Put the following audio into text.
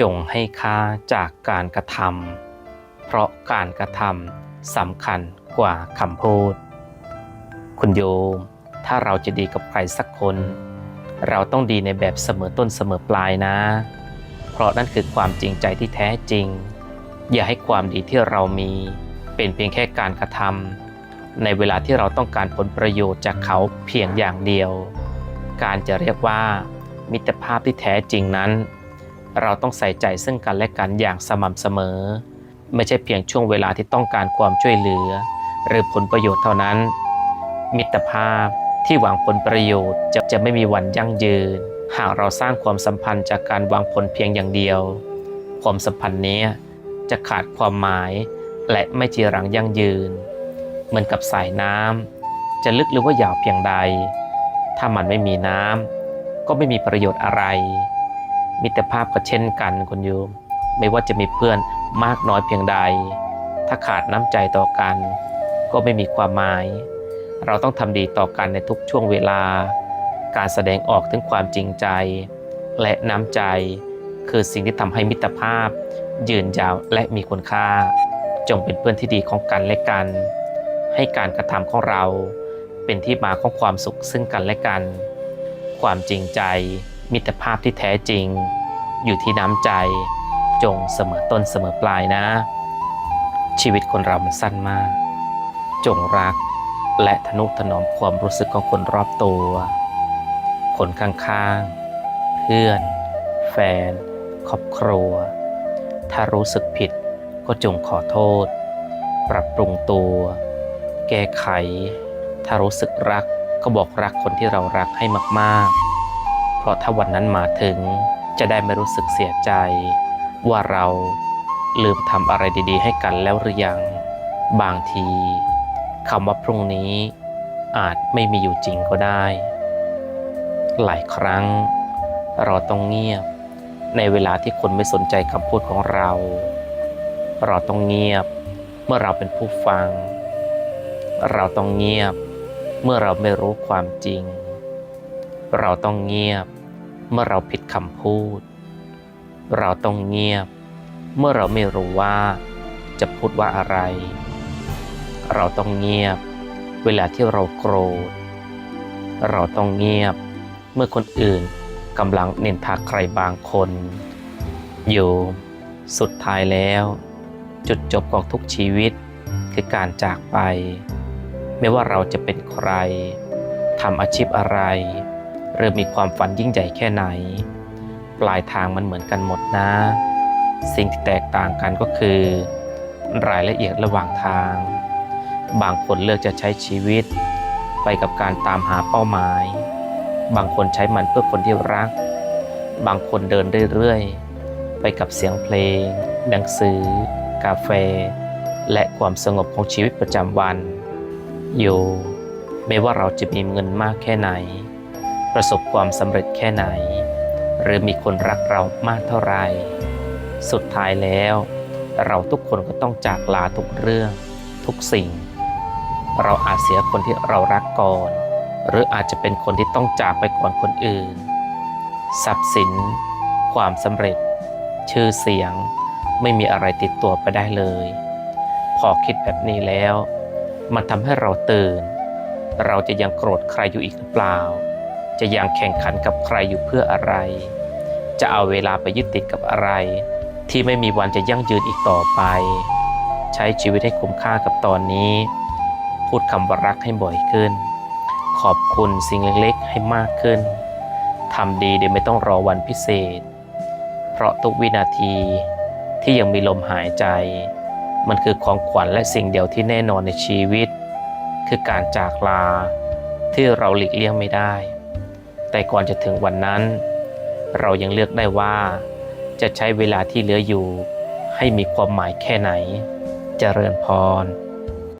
จงให้ค่าจากการกระทำเพราะการกระทำสำคัญกว่าคำพูด คุณโยม ถ้าเราจะดีกับใครสักคน เราต้องดีในแบบเสมอต้นเสมอปลายนะ เพราะนั่นคือความจริงใจที่แท้จริง อย่าให้ความดีที่เรามี เป็นเพียงแค่การกระทำในเวลาที่เราต้องการผลประโยชน์จากเขาเพียงอย่างเดียว การจะเรียกว่ามิตรภาพที่แท้จริงนั้น เราต้องใส่ใจซึ่งกันและกันอย่างสม่ำเสมอ ไม่ใช่เพียงช่วงเวลาที่ต้องการความช่วยเหลือ หรือผลประโยชน์เท่านั้น มิตรภาพที่หวังผลประโยชน์จะจะไม่มีวันยั่งยืน หากเราสร้างความสัมพันธ์จากการหวังผลเพียงอย่างเดียว ความสัมพันธ์นี้จะขาดความหมาย และไม่จีรังยั่งยืน เหมือนกับสายน้ำจะลึกหรือว่ายาวเพียงใด ถ้ามันไม่มีน้ำก็ไม่มีประโยชน์อะไร มิตรภาพก็เช่นกันคุณโยม ไม่ว่าจะมีเพื่อนมากน้อยเพียงใด ถ้าขาดน้ำใจต่อกัน ก็ไม่มีความหมาย เราต้องทำดีต่อกันในทุกช่วงเวลา การแสดงออกถึงความจริงใจ และน้ำใจ คือสิ่งที่ทำให้มิตรภาพ ยืนยาวและมีคุณค่า จงเป็นเพื่อนที่ดีของกันและกัน ให้การกระทำของเราเป็นที่มาของความสุขซึ่งกันและกัน ความจริงใจ มิตรภาพที่แท้จริง อยู่ที่น้ำใจ จงเสมอต้นเสมอปลายนะ ชีวิตคนเรามันสั้นมาก จงรักและทนุถนอมความรู้สึกของคนรอบตัว คนข้างๆ เพื่อน แฟน ครอบครัว ถ้ารู้สึกผิดก็จงขอโทษ ปรับปรุงตัว แก้ไข ถ้ารู้สึกรักก็บอกรักคนที่เรารักให้มากๆ ราะถ้าวันนั้นมาถึงจะได้ไม่รู้สึกเสียใจ ว่าเราลืมทำอะไรดีๆ ให้กันแล้วหรือยัง บางทีคำว่าพรุ่งนี้อาจไม่มีอยู่จริงก็ได้ หลายครั้งเราต้องเงียบ ในเวลาที่คนไม่สนใจคำพูดของเรา เราต้องเงียบเมื่อเราเป็นผู้ฟัง เราต้องเงียบ เมื่อเราไม่รู้ความจริง เราต้องเงียบ เมื่อเราผิดคำพูด เราต้องเงียบ เมื่อเราไม่รู้ว่าจะพูดว่าอะไร เราต้องเงียบ เวลาที่เราโกรธ เราต้องเงียบ เมื่อคนอื่นกำลังเนินทาใครบางคน อยู่ สุดท้ายแล้ว จุดจบของทุกชีวิตคือการจากไป ไม่ว่าเราจะเป็นใครทำอาชีพอะไร หรือมีความฝันยิ่งใหญ่แค่ไหน ปลายทางมันเหมือนกันหมดนะ สิ่งที่แตกต่างกันก็คือ รายละเอียดระหว่างทาง บางคนเลือกจะใช้ชีวิต ไปกับการตามหาเป้าหมาย บางคนใช้มันเพื่อคนที่รัก บางคนเดินเรื่อยๆ ไปกับเสียงเพลง หนังสือ กาแฟ และความสงบของชีวิตประจำวัน อยู่ ไม่ว่าเราจะมีเงินมากแค่ไหน ประสบความสำเร็จแค่ไหน หรือมีคนรักเรามากเท่าไหร่สุดท้ายแล้ว เราทุกคนก็ต้องจากลาทุกเรื่อง ทุกสิ่ง เราอาจเสียคนที่เรารักก่อน หรืออาจจะเป็นคนที่ต้องจากไปก่อนคนอื่น ทรัพย์สิน ความสำเร็จ ชื่อเสียง ไม่มีอะไรติดตัวไปได้เลย พอคิดแบบนี้แล้ว มันทำให้เราตื่น เราจะยังโกรธใครอยู่อีกหรือเปล่า จะยังแข่งขันกับใครอยู่เพื่ออะไร จะเอาเวลาไปยึดติดกับอะไร ที่ไม่มีวันจะยั่งยืนอีกต่อไป ใช้ชีวิตให้คุ้มค่ากับตอนนี้ พูดคำว่ารักให้บ่อยขึ้น ขอบคุณสิ่งเล็กๆให้มากขึ้นทำดีโดยไม่ต้องรอวันพิเศษ เพราะทุกวินาทีที่ยังมีลมหายใจ มันคือของขวัญและสิ่งเดียวที่แน่นอนในชีวิต คือการจากลาที่เราหลีกเลี่ยงไม่ได้ แต่ก่อนจะถึงวันนั้น เรายังเลือกได้ว่า จะใช้เวลาที่เหลืออยู่ ให้มีความหมายแค่ไหนจเจริญพร